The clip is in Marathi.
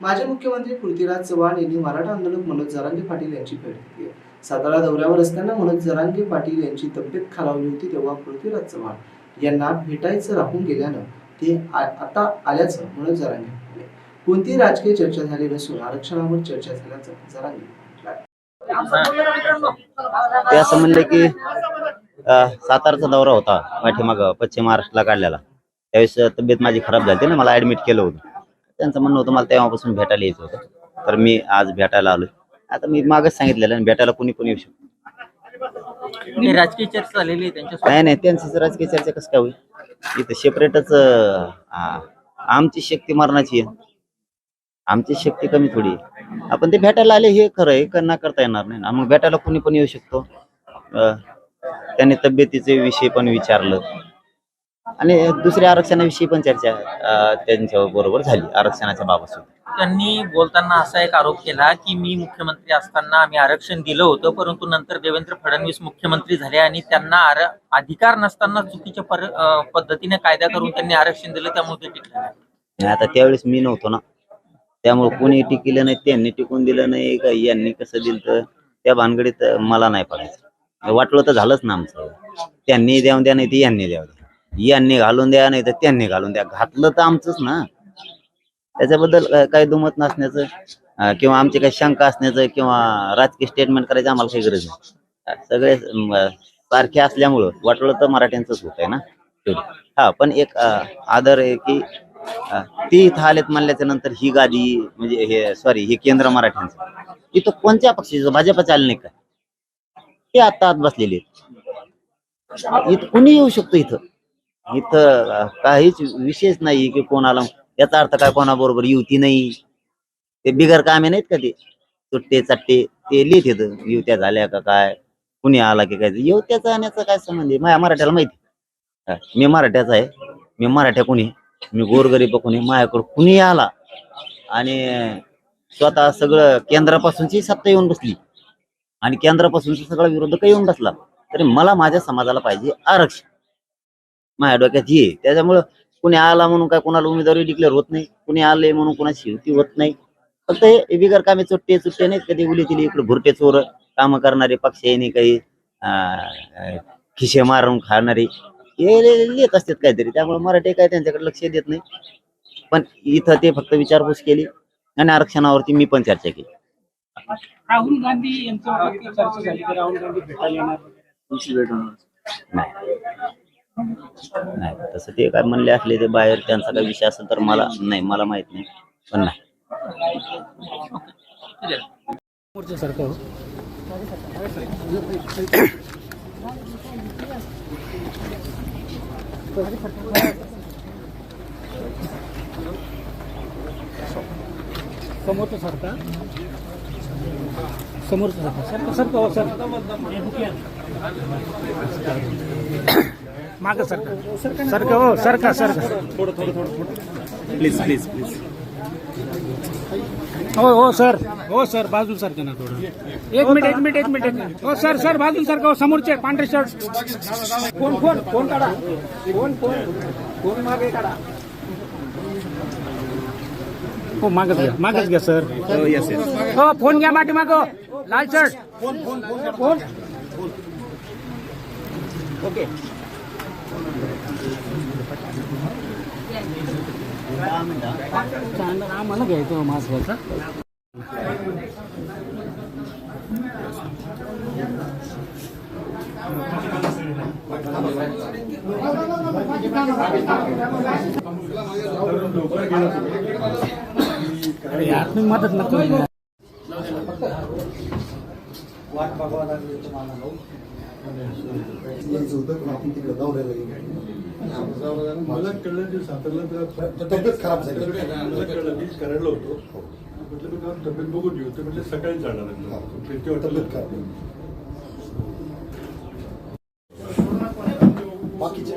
माजी मुख्यमंत्री पृथ्वीराज चव्हाण यांनी मराठा आंदोलक मनोज जरांगे पाटील यांची भेट घेतली. सातारा दौऱ्यावर असताना मनोज जरांगे पाटील यांची तब्येत खालावली होती तेव्हा पृथ्वीराज चव्हाण यांना भेटायचं राहून गेल्यानं ते आता आल्याचं मनोज जरांगे म्हणाले. कोणतीही राजकीय चर्चा झाली नसून आरक्षणावर चर्चा झाल्याचं जरांगे ते असं म्हणले की साताराचा सातारचा दौरा होता. पाठीमाग पश्चिम महाराष्ट्राला काढलेला. त्यावेळेस तब्येत माझी खराब झाली ना मला ऍडमिट केलं होतं. त्यांचं म्हणणं होतं मला तेव्हापासून भेटायला यायचं होतं. तर मी आज भेटायला आलोय. आता मी मागच सांगितलेलं आणि भेटायला कोणी कोणी येऊ शकतो राजकीय चर्चा झालेली आहे त्यांच्यासोबत. नाही नाही त्यांची राजकीय चर्चा कसं काय होईल? इथं सेपरेटच आमची शक्ती मरणाची आहे. आमची शक्ती कमी थोडी आहे. आपण ते भेटायला आले हे खरं आहे का ना करता येणार नाही. मग भेटायला कोणी पण येऊ शकतो. अं, त्यांनी तब्येतीचे विषय पण विचारलं. आणि दुसऱ्या आरक्षणाविषयी पण चर्चा त्यांच्या बरोबर झाली आरक्षणाच्या बाबत सुद्धा त्यांनी बोलताना असा एक आरोप केला की मी मुख्यमंत्री असताना आम्ही आरक्षण दिलं होतं परंतु नंतर देवेंद्र फडणवीस मुख्यमंत्री झाले आणि त्यांना अधिकार नसताना चुकीच्या पद्धतीने कायदा करून त्यांनी आरक्षण दिलं त्यामुळे ते टिकले नाही. आणि आता त्यावेळेस मी नव्हतो ना. त्यामुळे कोणी टिकलं नाही त्यांनी टिकून दिलं नाही का यांनी कसं दिलं तर? त्या भानगडीत मला नाही पडायचं. वाटलं तर झालंच ना आमचं. त्यांनी द्यावून द्या नाही तर यांनी द्यावं. द्या यांनी घालून द्या नाही तर त्यांनी घालून द्या. घातलं तर आमचंच ना. त्याच्याबद्दल काही दुमत नसण्याचं किंवा आमची काही शंका असण्याचं किंवा राजकीय स्टेटमेंट करायचं आम्हाला काही गरज नाही. सगळे सारखे असल्यामुळं वाटलं तर मराठ्यांचंच होत आहे ना. हा पण एक आदर आहे की ती इथं आलेत म्हणल्याच्या नंतर ही गादी म्हणजे हे सॉरी हे केंद्र मराठ्यांचं. इथं कोणत्या पक्षाचं भाजपचं आलं नाही का? ते आता आत बसलेले आहेत. इथं कुणी येऊ शकतो इथं? इथं काहीच विशेष नाही की कोणाला याचा अर्थ काय कोणाबरोबर युती नाही. ते बिगर कामे नाहीत का ते? सुट्टे चट्टे ते लिहित येतं. युत्या झाल्या का काय? कुणी आला की काय? युत्याचा आणण्याचा काय संबंध आहे? माझ्या मराठ्याला माहिती हा, मी मराठ्याचा आहे. मी मराठ्या कुणी? मी गोरगरीब कुणी? माझ्याकडे कुणी आला? आणि स्वतः सगळं केंद्रापासूनची सत्ता येऊन बसली. आणि केंद्रापासूनचा सगळा विरोधक येऊन बसला? तरी मला माझ्या समाजाला पाहिजे आरक्षण. माझ्या डोक्यात आहे. त्याच्यामुळं कुणी आला म्हणून काय कोणाला उमेदवारी डिक्लेअर होत नाही. कुणी आले म्हणून कोणाची युती होत नाही. फक्त हे बिगर कामे चुट्टे चुट्टे नाहीत कधी उली तिली इकडे भुरटे चोर काम करणारे पक्ष नाही काही अं, खिशे मारून खाणारे. हे लिहित असतात काहीतरी. त्यामुळे मराठी काय त्यांच्याकडे लक्ष देत नाही. पण इथं ते फक्त विचारपूस केली आणि आरक्षणावरती मी पण चर्चा केली. राहुल गांधी यांच्यावरती चर्चा झाली. की राहुल गांधी भेटायला नाही. नाही तसं ते काय म्हणले असले ते बाहेर त्यांचा काही विषय असेल तर मला नाही मला माहीत नाही पण नाही. समोरचं सारखा समोरचं सारखा सारखं सारखं सर मागं सारखं सारखं हो थोडं थोडं प्लीज प्लीज प्लीज हो हो सर. हो सर बाजू सारखं ना थोडं. एक मिनिट एक मिनिट एक मिनिट. हो सर सर बाजू सारखं हो समोरचे पांढरे शर्ट. फोन फोन फोन काढा. फोन फोन फोन मागे काढा. हो मागच घ्या मागच घ्या सर. हो फोन घ्या मागे माग. लाल shirt. Phone phone phone. Phone okay आम्हाला घ्यायचं हो मास्क घ्यायचा मदत नको वाट बघावा मदत तुम्हाला करू. मला कळलं की सातारला तब्येत खराब झाली. मला कळलं करायला होतो म्हटलं मी कारण तब्येत बघून घेऊ ते म्हटलं सकाळी जाणार वाटत तब्येत खराब बाकीचे